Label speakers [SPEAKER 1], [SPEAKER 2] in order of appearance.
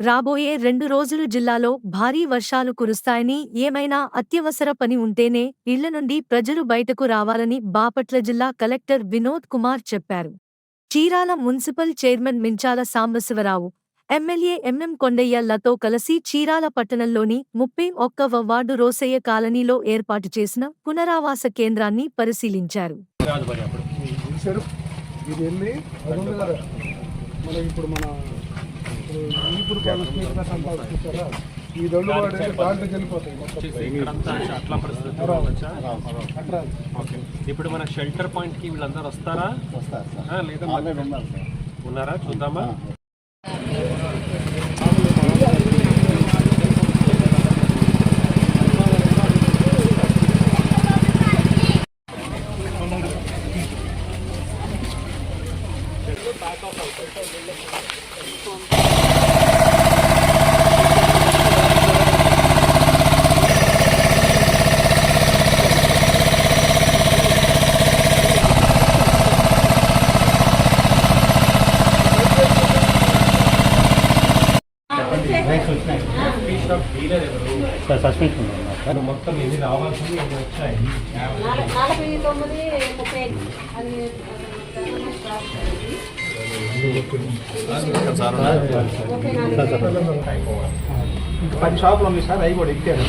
[SPEAKER 1] రాబోయే రెండు రోజులు జిల్లాలో భారీ వర్షాలు కురుస్తాయని ఏమైనా అత్యవసర పని ఉంటేనే ఇళ్ళ నుండి ప్రజలు బయటకు రావాలని బాపట్ల జిల్లా కలెక్టర్ వినోద్ కుమార్ చెప్పారు. Chirala municipal chairman Minchala Sambasivarao MLA MM కొండయ్యలతో కలిసి చీరాల పట్టణంలోని ముప్పై ఒక్కవ వార్డు రోసయ్య కాలనీలో ఏర్పాటు చేసిన పునరావాస కేంద్రాన్ని పరిశీలించారు.
[SPEAKER 2] ఇప్పుడు మన ఇప్పుడు సంపాదించారా ఈ రెండు వాడు వెళ్ళిపోతాయి
[SPEAKER 3] ఓకే ఇప్పుడు మన షెల్టర్ పాయింట్కి వీళ్ళందరూ వస్తారా? ఆ, లేదా ఉన్నారా? చూద్దామా? ఇప్పుడు మొత్తం ఇది రావాల్సింది ఎన్ని వచ్చాయి
[SPEAKER 4] నలభై తొమ్మిది ముప్పై
[SPEAKER 2] పది షాపులు ఉన్నాయి సార్ అవి కూడా ఎక్కారు.